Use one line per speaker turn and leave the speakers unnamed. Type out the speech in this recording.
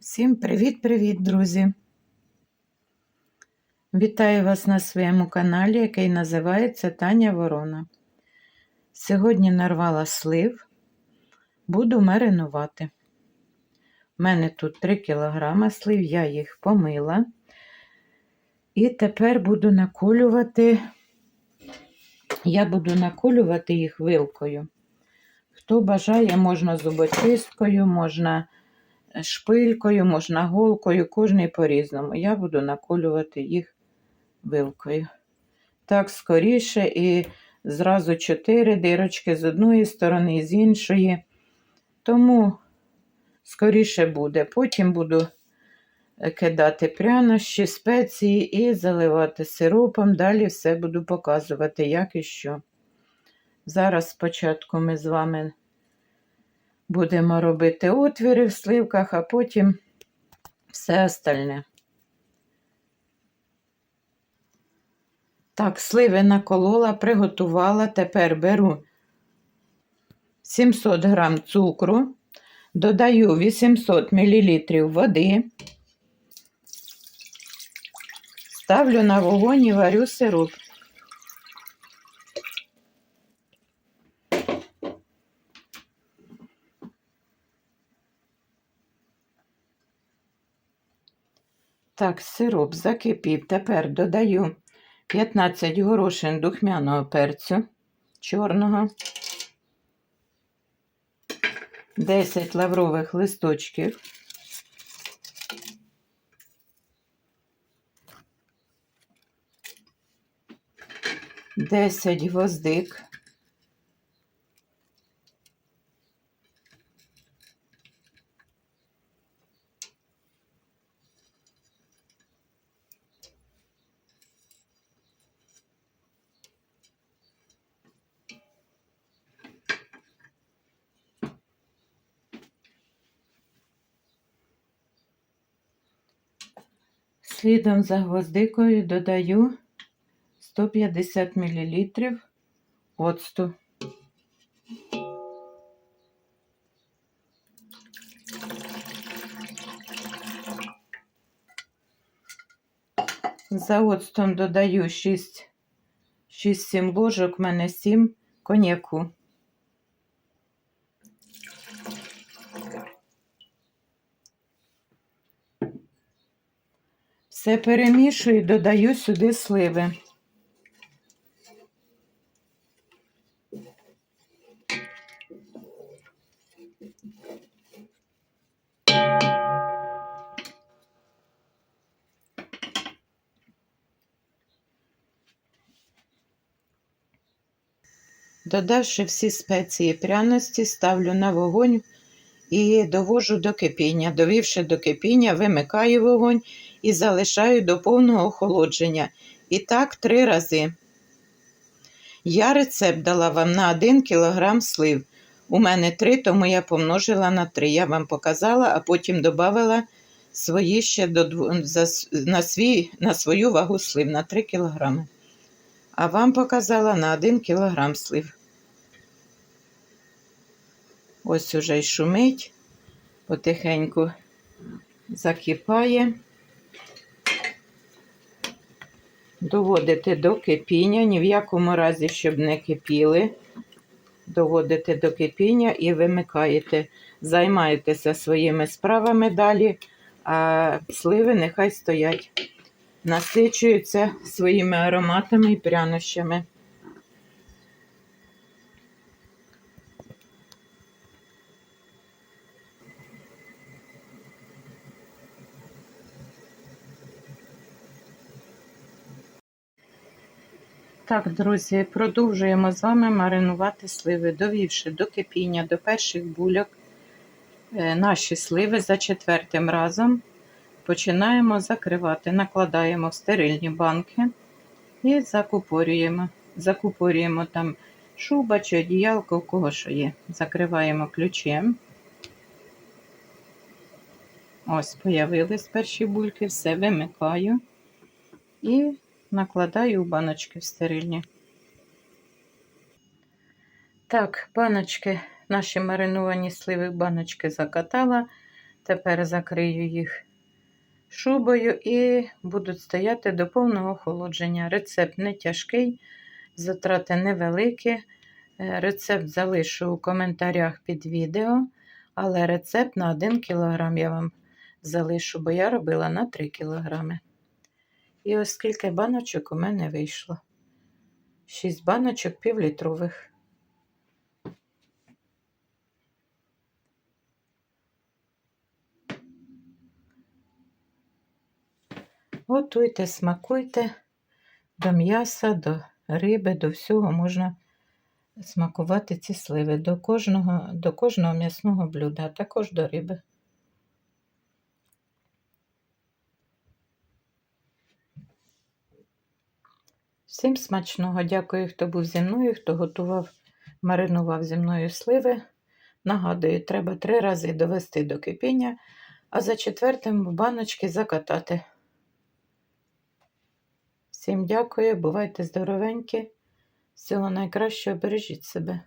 Всім привіт-привіт, друзі! Вітаю вас на своєму каналі, який називається Таня Ворона. Сьогодні нарвала слив, буду маринувати. У мене тут 3 кг слив, я їх помила. І тепер буду наколювати, я буду наколювати їх вилкою. Хто бажає, можна зубочисткою, можна шпилькою, можна голкою, кожний по-різному. Я буду наколювати їх вилкою. Так, скоріше і зразу чотири дирочки з одної сторони і з іншої. Тому скоріше буде. Потім буду кидати прянощі, спеції і заливати сиропом. Далі все буду показувати, як і що. Зараз спочатку ми з вами будемо робити отвіри в сливках, а потім все остальне. Так, сливи наколола, приготувала. Тепер беру 700 грам цукру, додаю 800 мл води, ставлю на вогонь і варю сироп. Так, сироп закипів. Тепер додаю 15 горошин духмяного перцю чорного, 10 лаврових листочків, Десять гвоздик, Слідом за гвоздикою додаю 150 мл оцту. За оцтом додаю 6 6-7 ложок, в мене 7 коньяку. Все перемішую і додаю сюди сливи. Додавши всі спеції пряності, ставлю на вогонь і довожу до кипіння. Довівши до кипіння, вимикаю вогонь і залишаю до повного охолодження. І так три рази. Я рецепт дала вам на 1 кг слив. У мене 3, тому я помножила на 3. Я вам показала, а потім додала свої ще до, за, на, свій, на свою вагу слив на 3 кг. А вам показала на 1 кг слив. Ось уже й шумить, потихеньку закипає. Доводите до кипіння, ні в якому разі, щоб не кипіли. Доводите до кипіння і вимикаєте. Займаєтеся своїми справами далі, а сливи нехай стоять, насичуються своїми ароматами і прянощами. Так, друзі, продовжуємо з вами маринувати сливи, довівши до кипіння, до перших бульок е, наші сливи за четвертим разом починаємо закривати, накладаємо в стерильні банки і закупорюємо. Закупорюємо там шуба чи одіялко, у кого що є. Закриваємо ключем. Ось, появились перші бульки, все вимикаю і накладаю у баночки в стерильні. Так, баночки, наші мариновані сливи баночки закатала. Тепер закрию їх шубою і будуть стояти до повного охолодження. Рецепт не тяжкий, затрати невеликі. Е, Рецепт залишу у коментарях під відео, але рецепт на 1 кг я вам залишу, бо я робила на 3 кг. І ось скільки баночок у мене вийшло. 6 баночок півлітрових. Готуйте, смакуйте до м'яса, до риби, до всього можна смакувати ці сливи до кожного, до кожного м'ясного блюда, а також до риби. Всім смачного. Дякую, хто був зі мною, хто готував, маринував зі мною сливи. Нагадую, треба три рази довести до кипіння, а за четвертим в баночки закатати. Всім дякую, бувайте здоровенькі. Всього найкращого, бережіть себе.